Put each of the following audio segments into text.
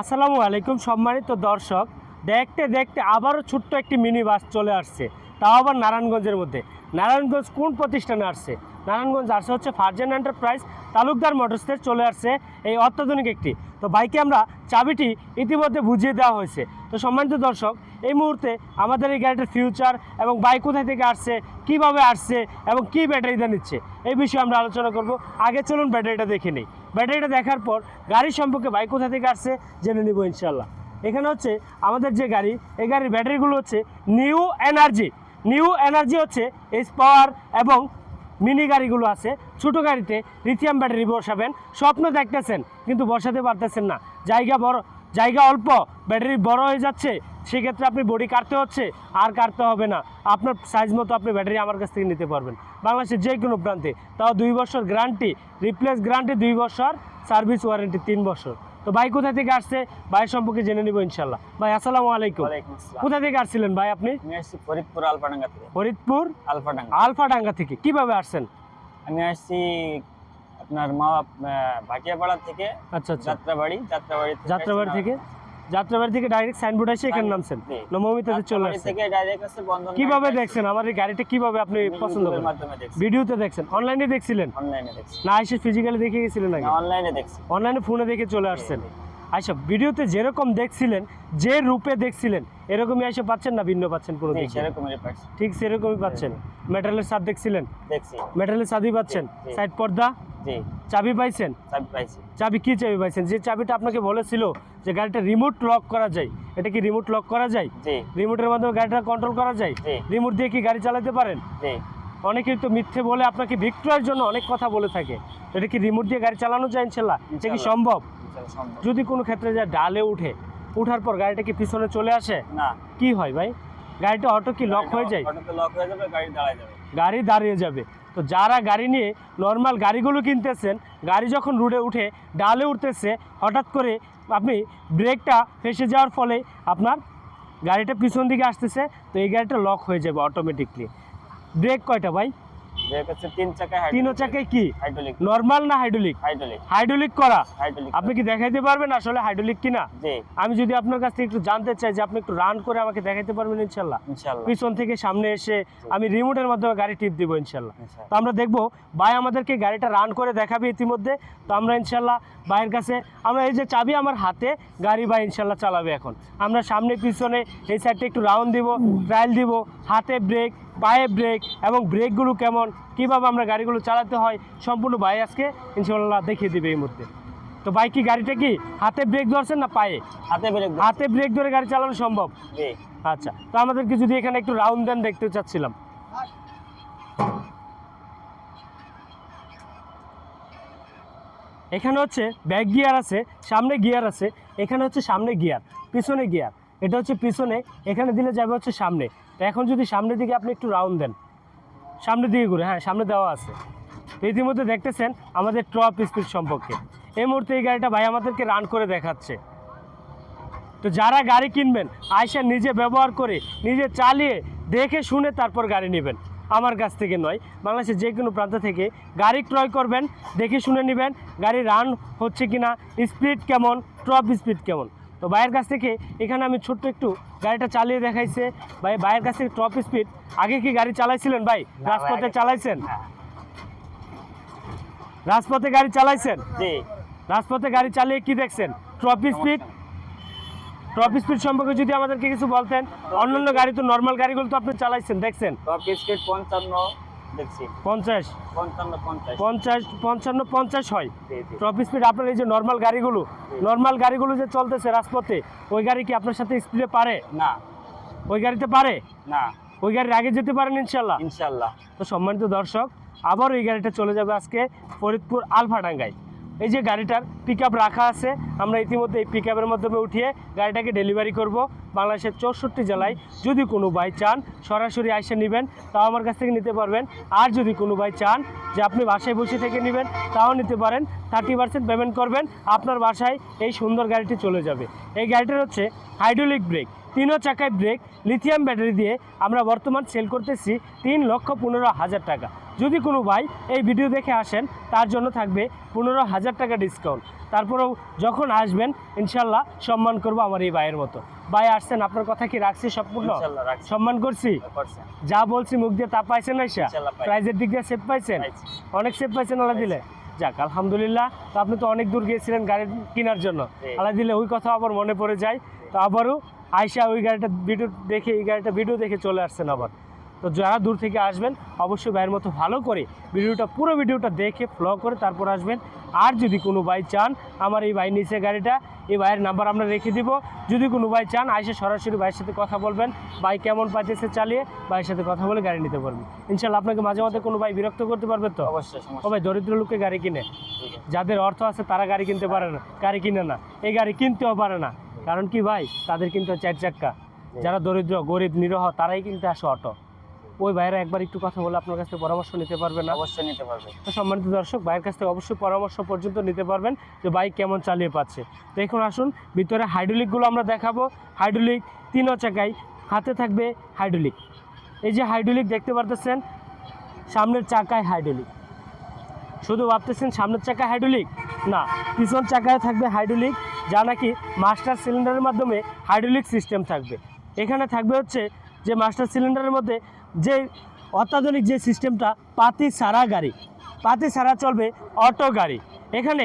আসসালামু আলাইকুম সম্মানিত দর্শক। দেখতে দেখতে আবারও ছোট্ট একটি মিনি বাস চলে আসছে। তাও আবার নারায়ণগঞ্জের মধ্যে। নারায়ণগঞ্জ কোন প্রতিষ্ঠানে আসছে? নারায়ণগঞ্জ আসছে হচ্ছে ফার্জেন এন্টারপ্রাইজ তালুকদার মোটরসের চলে আসছে এই অত্যাধুনিক একটি। তো বাইকে আমরা চাবিটি ইতিমধ্যে বুঝিয়ে দেওয়া হয়েছে। তো সম্মানিত দর্শক, এই মুহূর্তে আমাদের এই গাড়িটার ফিউচার এবং বাইক কোথায় থেকে আসছে, কীভাবে আসছে এবং কি ব্যাটারিটা নিচ্ছে, এই বিষয়ে আমরা আলোচনা করব। আগে চলুন ব্যাটারিটা দেখে নিই। ব্যাটারিটা দেখার পর গাড়ি সম্পর্কে বাইক কোথা থেকে আসছে জেনে নিব ইনশাল্লাহ এখানে হচ্ছে আমাদের যে গাড়ি, এই গাড়ির ব্যাটারিগুলো হচ্ছে নিউ এনার্জি। নিউ এনার্জি হচ্ছে এস পাওয়ার এবং মিনি গাড়িগুলো আছে। ছোট গাড়িতে লিথিয়াম ব্যাটারি বসাবেন। স্বপ্ন দেখতেছেন, কিন্তু বসাতে পারতেছেন না। জায়গা বড় জায়গা অল্প ব্যাটারি বড় হয়ে যাচ্ছে সেক্ষেত্রে আপনি বডি কাটতে হচ্ছে আর কাটতে হবে না। আপনার সাইজ মতো আপনি ব্যাটারি আমার কাছ থেকে নিতে পারবেন। বাংলাদেশের যে কোনো প্রান্তে। তাও দুই বছর গ্যারান্টি রিপ্লেস গ্যারান্টি দুই বছর সার্ভিস ওয়ারেন্টি তিন বছর। তো ভাই কোথা থেকে আসছে? ভাই সম্পর্কে জেনে নিব ইনশাল্লাহ। ভাই আসসালামু আলাইকুম। কোথা থেকে আসছিলেন ভাই আপনি? ফরিদপুর আলফাডাঙ্গা থেকে। ফরিদপুর আলফাডাঙ্গা। আলফাডাঙ্গা থেকে। কীভাবে আসছেন? আমি আসছি আপনার মা ভাটিয়াপাড়া থেকে আচ্ছা আচ্ছা। যাত্রাবাড়ি যাত্রাবাড়ি যাত্রাবাড়ি থেকে? যাত্রাবাড়ি থেকে ডাইরেক্ট সাইনবোর্ড আসে এখানে নামছেন। নবমিতাতে চলে আসছে থেকে ডাইরেক্ট আছে বন্ধন কীভাবে দেখছেন? আমার এই গাড়িটা কীভাবে আপনি পছন্দ করেন? ভিডিওতে দেখছেন? অনলাইনে দেখছিলেন? অনলাইনে দেখছি। না এসে ফিজিক্যালি দেখে গেছিলেন নাকি? অনলাইনে দেখছেন অনলাইনে ফোনে দেখে চলে আসছেন? আচ্ছা ভিডিওতে যেরকম দেখছিলেন যে রূপে দেখছিলেন এরকমই এসে পাচ্ছেন না ভিন্ন পাচ্ছেন কোনো দিকে পাচ্ছি। ঠিক সেরকমই পাচ্ছেন? মেটালের স্বাদ দেখছিলেন? দেখছি। মেটালের স্বাদই পাচ্ছেন। সাইড পর্দা? জি। চাবি পাইছেন? চাবি পাইছি। চাবি কি চাবি পাইছেন? যে চাবিটা আপনাকে বলেছিল যে গাড়িটা রিমোট লক করা যায় এটা কি রিমোট লক করা যায়? জি। রিমোটের মাধ্যমে গাড়িটা কন্ট্রোল করা যায়? জি। রিমোট দিয়ে কি গাড়ি চালাতে পারেন? জি। অনেকেই তো মিথ্যে বলে আপনাকে বিক্রয়ের জন্য অনেক কথা বলে থাকে। এটা কি রিমোট দিয়ে গাড়ি চালানো যায় ইনশাল্লাহ? এটা কি সম্ভব? যদি কোনো ক্ষেত্রে যা ডালে উঠে উঠার পর গাড়িটা কি পিছনে চলে আসে? না। কি হয় ভাই? গাড়িটা অটো কি লক হয়ে যায়? লক হয়ে যাবে গাড়ি দাঁড়ায় যাবে। গাড়ি দাঁড়িয়ে যাবে। তো যারা গাড়ি নিয়ে নর্মাল গাড়িগুলো কিনতেছেন গাড়ি যখন রুডে উঠে ডালে উঠতেছে হঠাৎ করে আপনি ব্রেকটা ফেসে যাওয়ার ফলে আপনার গাড়িটা পিছন দিকে আসতেছে তো এই গাড়িটা লক হয়ে যাবে অটোমেটিকলি ব্রেক কয়টা ভাই? ব্রেক হচ্ছে তিন চাকায় তিন চাকায় কি? হাইড্রোলিক নর্মাল না হাইড্রোলিক হাইড্রোলিক হাইড্রোলিক করা? হাইড্রোলিক আপনি কি দেখাইতে পারবেন আসলে হাইড্রোলিক কিনা? জি। আমি যদি আপনার কাছ থেকে একটু জানতে চাই যে আপনি একটু রান করে আমাকে দেখাইতে পারবেন ইনশাল্লাহ? ইনশাল্লাহ। পিছন থেকে সামনে এসে আমি রিমোটের মাধ্যমে গাড়ি টিপ দিব ইনশাল্লাহ। তো আমরা দেখব ভাই আমাদেরকে গাড়িটা রান করে দেখাবে ইতিমধ্যে। তো আমরা ইনশাল্লাহ ভাইয়ের কাছে আমরা এই যে চাবি আমার হাতে গাড়ি ভাই ইনশাল্লাহ চালাবে এখন। আমরা সামনে পিছনে এই সাইডটা একটু রাউন্ড দিব ট্রায়াল দিব হাতে ব্রেক পায়ে ব্রেক এবং ব্রেকগুলো কেমন কীভাবে আমরা গাড়িগুলো চালাতে হয় সম্পূর্ণ ভাই আজকে ইনশাল্লাহ দেখিয়ে দিবে এই মুহূর্তে। তো ভাই কি গাড়িটা কি হাতে ব্রেক ধরছেন না পায়ে? হাতে ব্রেক হাতে ব্রেক ধরে গাড়ি চালানো সম্ভব? আচ্ছা তো আমাদেরকে যদি এখানে একটু রাউন্ড দেন দেখতে চাচ্ছিলাম। এখানে হচ্ছে ব্যাক গিয়ার আছে সামনে গিয়ার আছে এখানে হচ্ছে সামনে গিয়ার পিছনে গিয়ার এটা হচ্ছে পিছনে, এখানে দিলে যাবে হচ্ছে সামনে। তো এখন যদি সামনের দিকে আপনি একটু রাউন্ড দেন, সামনের দিকে ঘুরে হ্যাঁ সামনে দেওয়া আছে। ইতিমধ্যে দেখতেছেন আমাদের টপ স্পিড সম্পর্কে। এই মুহূর্তে এই গাড়িটা ভাই আমাদেরকে রান করে দেখাচ্ছে। তো যারা গাড়ি কিনবেন আয়সা নিজে ব্যবহার করে, নিজে চালিয়ে দেখে শুনে তারপর গাড়ি নেবেন। আমার কাছ থেকে নয়, বাংলাদেশের যে কোনো প্রান্ত থেকে গাড়ি ক্রয় করবেন, দেখে শুনে নেবেন, গাড়ি রান হচ্ছে কি না স্পিড কেমন টপ স্পিড কেমন। তো ভাইয়ের কাছ থেকে এখানে আমি ছোট্ট একটু গাড়িটা চালিয়ে দেখাইছে। ভাই ভাইয়ের কাছ থেকে টপ স্পিড আগে কি গাড়ি চালাইছিলেন ভাই? রাজপথে চালাইছেন? হ্যাঁ। রাজপথে গাড়ি চালাইছেন? জি। রাজপথে গাড়ি চালিয়ে কি দেখছেন? ট্রপি স্পিড টপ স্পিড সম্পর্কে যদি আমাদেরকে কিছু বলতেন। অন্যান্য গাড়ি তো নর্মাল গাড়িগুলো তো আপনি চালাইছেন দেখছেন। টপ স্পিড পঞ্চান্ন পঞ্চাশ। পঞ্চাশ। পঞ্চান্ন পঞ্চাশ হয়। টপ স্পিড আপনার এই যে নর্মাল গাড়িগুলো নর্মাল গাড়িগুলো যে চলতেছে রাজপথে ওই গাড়ি কি আপনার সাথে স্পিডে পারে? না। ওই গাড়িতে পারে? না। ওই গাড়ির আগে যেতে পারেন ইনশাল্লাহ। ইনশাল্লাহ। তো সম্মানিত দর্শক আবার ওই গাড়িটা চলে যাবে আজকে ফরিদপুর আলফাডাঙ্গায়। এই যে গাড়িটার পিক রাখা আছে, আমরা ইতিমধ্যে এই পিক মাধ্যমে উঠিয়ে গাড়িটাকে ডেলিভারি করব বাংলাদেশের চৌষট্টি জেলায়। যদি কোনো ভাই চান, সরাসরি আইসে নেবেন, তাও আমার কাছ থেকে নিতে পারবেন। আর যদি কোনো ভাই চান যে আপনি বাসায় বসে থেকে নেবেন, তাও নিতে পারেন। থার্টি পার্সেন্ট পেমেন্ট করবেন, আপনার বাসায় এই সুন্দর গাড়িটি চলে যাবে। এই গাড়িটার হচ্ছে হাইড্রোলিক ব্রেক তিনও চাকায় ব্রেক লিথিয়াম ব্যাটারি দিয়ে আমরা বর্তমান সেল করতেছি তিন লক্ষ পনেরো হাজার টাকা। যদি কোনো ভাই এই ভিডিও দেখে আসেন তার জন্য থাকবে পনেরো হাজার টাকা ডিসকাউন্ট তারপরেও যখন আসবেন ইনশাল্লাহ সম্মান করব আমার এই ভাইয়ের মতো। ভাই আসছেন আপনার কথা কি রাখছি সম্পূর্ণ? সম্মান করছি? যা বলছি মুখ দিয়ে তা পাইছেন পাই। প্রাইজের দিক দিয়ে সেভ পাইছেন? অনেক সেভ পাইছেন আল্লাহ দিলে। যাক আলহামদুলিল্লাহ তো আপনি তো অনেক দূর গিয়েছিলেন গাড়ি কেনার জন্য। আল্লাহ দিলে ওই কথা আবার মনে পড়ে যায়। তো আবারও আয়সা ওই গাড়িটা ভিডিও দেখে এই গাড়িটা ভিডিও দেখে চলে আসছেন আবার। তো যারা দূর থেকে আসবেন অবশ্যই ভাইয়ের মতো ভালো করে ভিডিওটা পুরো ভিডিওটা দেখে ফ্লো করে তারপর আসবেন। আর যদি কোনো ভাই চান আমার এই ভাই নিচে গাড়িটা এই ভাইয়ের নাম্বার আমরা রেখে দিব। যদি কোনো ভাই চান আইসে সরাসরি ভাইয়ের সাথে কথা বলবেন। ভাই কেমন পাইতেছে চালিয়ে ভাইয়ের সাথে কথা বলে গাড়ি নিতে পারবেন ইনশাল্লাহ আপনাকে মাঝে মাঝে কোনো ভাই বিরক্ত করতে পারবে তো? অবশ্যই ও ভাই দরিদ্র লোককে গাড়ি কিনে। যাদের অর্থ আছে তারা গাড়ি কিনতে পারে না গাড়ি কিনে না। এই গাড়ি কিনতেও পারে না। কারণ কি ভাই? তাদের কিন্তু চার চাক্কা যারা দরিদ্র গরিব নিরহ তারাই কিনতে আসে অটো। ওই ভাইরা একবার একটু কথা বলে আপনার কাছ থেকে পরামর্শ নিতে পারবে না। অবশ্যই নিতে পারবে তো সম্মানিত দর্শক ভাইয়ের কাছ থেকে অবশ্যই পরামর্শ পর্যন্ত নিতে পারবেন যে বাইক কেমন চালিয়ে পাচ্ছে। তো এখন আসুন ভিতরে হাইড্রোলিকগুলো আমরা দেখাবো। হাইড্রোলিক তিনও চাকায় হাতে থাকবে হাইড্রোলিক এই যে হাইড্রোলিক দেখতে পারতেছেন সামনের চাকায় হাইড্রোলিক শুধু ভাবতেছেন সামনের চাকায় হাইড্রোলিক না পিছন চাকায় থাকবে হাইড্রোলিক যা নাকি মাস্টার সিলিন্ডারের মাধ্যমে হাইড্রোলিক সিস্টেম থাকবে। এখানে থাকবে হচ্ছে যে মাস্টার সিলিন্ডারের মধ্যে যে অত্যাধুনিক যে সিস্টেমটা পাতি সারা গাড়ি। পাতি সারা চলবে অটো গাড়ি। এখানে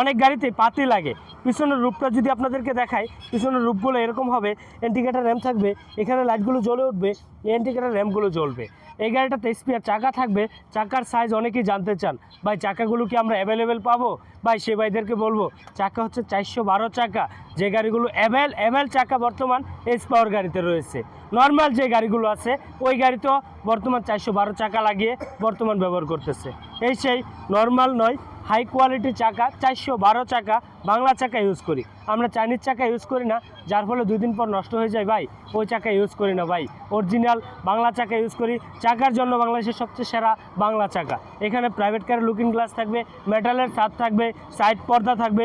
অনেক গাড়িতে পাতি লাগে। পিছনের রূপটা যদি আপনাদেরকে দেখায় পিছনের রূপগুলো এরকম হবে ইন্ডিকেটার র্যাম থাকবে, এখানে লাইটগুলো জ্বলে উঠবে, এই র্যামগুলো জ্বলবে। এই গাড়িটাতে স্পিয়ার চাকা থাকবে, চাকার সাইজ অনেকেই জানতে চান, ভাই, চাকাগুলো কি আমরা অ্যাভেলেবেল পাবো? ভাই, সে ভাইদেরকে বলব, চাকা হচ্ছে চারশো বারো চাকা। যে গাড়িগুলো অ্যাভেল অ্যাভেল চাকা বর্তমান এস পাওয়ার গাড়িতে রয়েছে। নর্মাল যে গাড়িগুলো আছে, ওই গাড়িতেও বর্তমান চারশো বারো চাকা লাগিয়ে বর্তমান ব্যবহার করতেছে। এই সেই নর্মাল নয় হাই কোয়ালিটি চাকা, চারশো বারো চাকা, বাংলা চাকা ইউজ করি। আমরা চাইনিজ চাকা ইউজ করি না, যার ফলে দুই দিন পর নষ্ট হয়ে যায় ভাই। ওই চাকা ইউজ করি না ভাই। অরিজিনাল বাংলা চাকা ইউজ করি। চাকার জন্য বাংলাদেশের সবচেয়ে সেরা বাংলা চাকা। এখানে প্রাইভেট কারের লুকিং গ্লাস থাকবে মেটালের ছাদ থাকবে সাইড পর্দা থাকবে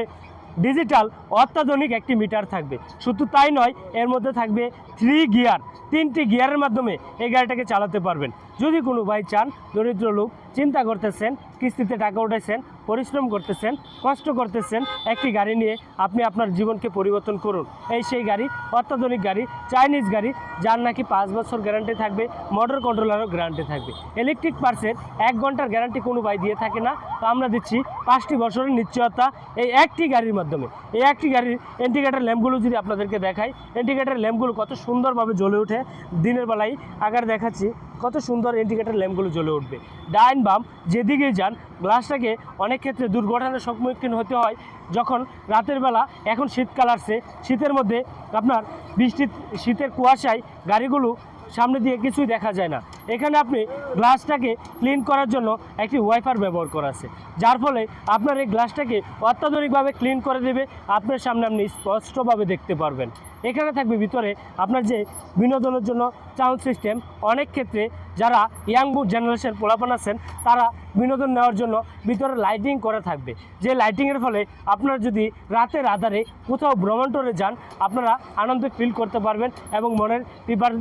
ডিজিটাল অত্যাধুনিক একটি মিটার থাকবে। শুধু তাই নয়, এর মধ্যে থাকবে থ্রি গিয়ার তিনটি গিয়ারের মাধ্যমে এই গাড়িটাকে চালাতে পারবেন। যদি কোনো ভাই চান, দরিদ্র লোক, চিন্তা করতেছেন, কিস্তিতে টাকা উঠাইছেন পরিশ্রম করতেছেন, কষ্ট করতেছেন একটি গাড়ি নিয়ে আপনি আপনার জীবনকে পরিবর্তন করুন। এই সেই গাড়ি, অত্যাধুনিক গাড়ি, চাইনিজ গাড়ি, যার নাকি পাঁচ বছর গ্যারান্টি থাকবে, মোটর কন্ট্রোলারও গ্যারান্টি থাকবে। ইলেকট্রিক পার্সের এক ঘণ্টার গ্যারান্টি কোনো ভাই দিয়ে থাকে না। তো আমরা দিচ্ছি পাঁচটি বছরের নিশ্চয়তা এই একটি গাড়ির মাধ্যমে। এই একটি গাড়ির ইন্ডিকেটার ল্যাম্পগুলো যদি আপনাদেরকে দেখাই, ইন্ডিকেটার ল্যাম্পগুলো কত সুন্দরভাবে জ্বলে ওঠে। দিনের বেলায় আগার দেখাচ্ছি, কত সুন্দর ইন্ডিকেটার ল্যাম্পগুলো জ্বলে উঠবে। ডাইন বাম, যেদিকেই যান, গ্লাসটাকে অনেক ক্ষেত্রে দুর্ঘটনার সম্মুখীন হতে হয় যখন রাতের বেলা, এখন শীতকাল আসছে, শীতের মধ্যে আপনার বৃষ্টির শীতের কুয়াশায় গাড়িগুলো সামনে দিয়ে কিছুই দেখা যায় না। এখানে আপনি গ্লাসটাকে ক্লিন করার জন্য একটি ওয়াইফার ব্যবহার করা আছে। যার ফলে আপনার এই গ্লাসটাকে অত্যাধুনিকভাবে ক্লিন করে দেবে, আপনার সামনে আপনি স্পষ্টভাবে দেখতে পারবেন। এখানে থাকবে ভিতরে আপনার যে বিনোদনের জন্য সাউন্ড সিস্টেম অনেক ক্ষেত্রে যারা ইয়াং বুথ জেনারেশন পোলাপান আছেন, তারা বিনোদন নেওয়ার জন্য ভিতরে লাইটিং করা থাকবে। যে লাইটিংয়ের ফলে আপনারা যদি রাতের আধারে কোথাও ভ্রমণ টরে যান, আপনারা আনন্দ ফিল করতে পারবেন এবং মনের প্রিপার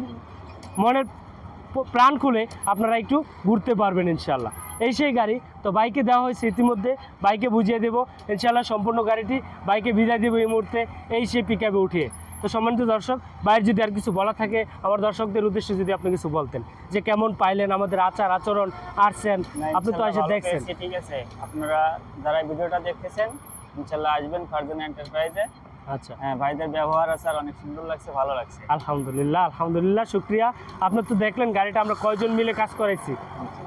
মনের প্রাণ খুলে আপনারা একটু ঘুরতে পারবেন ইনশাল্লাহ এই সেই গাড়ি তো বাইকে দেওয়া হয়েছে ইতিমধ্যে বাইকে বুঝিয়ে দেবো ইনশাল্লাহ সম্পূর্ণ গাড়িটি বাইকে বিদায় দেবো এই মুহূর্তে এই সেই পিক আপে উঠিয়ে। তো সম্মানিত দর্শক বাইরে যদি আর কিছু বলা থাকে আমার দর্শকদের উদ্দেশ্যে যদি আপনি কিছু বলতেন যে কেমন পাইলেন আমাদের আচার আচরণ আসছেন আপনি তো এসে দেখছেন। ঠিক আছে। আপনারা যারা ভিডিওটা দেখতেছেন ইনশাল্লাহ আসবেন ফারজান এন্টারপ্রাইজে আচ্ছা। হ্যাঁ ভাইদের ব্যবহার আচার অনেক সুন্দর লাগছে ভালো লাগছে। আলহামদুলিল্লাহ আলহামদুলিল্লাহ শুক্রিয়া। আপনার তো দেখলেন গাড়িটা আমরা কয়জন মিলে কাজ করাইছি।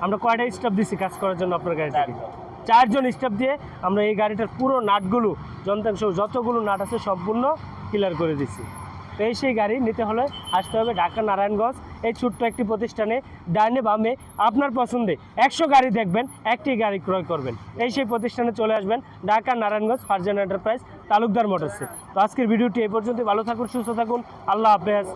আমরা কয়টা স্টাফ দিছি কাজ করার জন্য আপনার গাড়িটাকে? চারজন। চারজন স্টাফ দিয়ে আমরা এই গাড়িটার পুরো নাটগুলো যন্ত্রাংশ যতগুলো নাট আছে সম্পূর্ণ ক্লিয়ার করে দিছি। তো এই সেই গাড়ি নিতে হলে আসতে হবে ঢাকা নারায়ণগঞ্জ এই ছোট্ট একটি প্রতিষ্ঠানে ডাইনে বামে আপনার পছন্দে একশো গাড়ি দেখবেন একটি গাড়ি ক্রয় করবেন। এই সেই প্রতিষ্ঠানে চলে আসবেন ঢাকা নারায়ণগঞ্জ ফার্জান এন্টারপ্রাইজ তালুকদার মোটরসে। তো আজকের ভিডিওটি এই পর্যন্ত ভালো থাকুন সুস্থ থাকুন। আল্লাহ হাফেজ।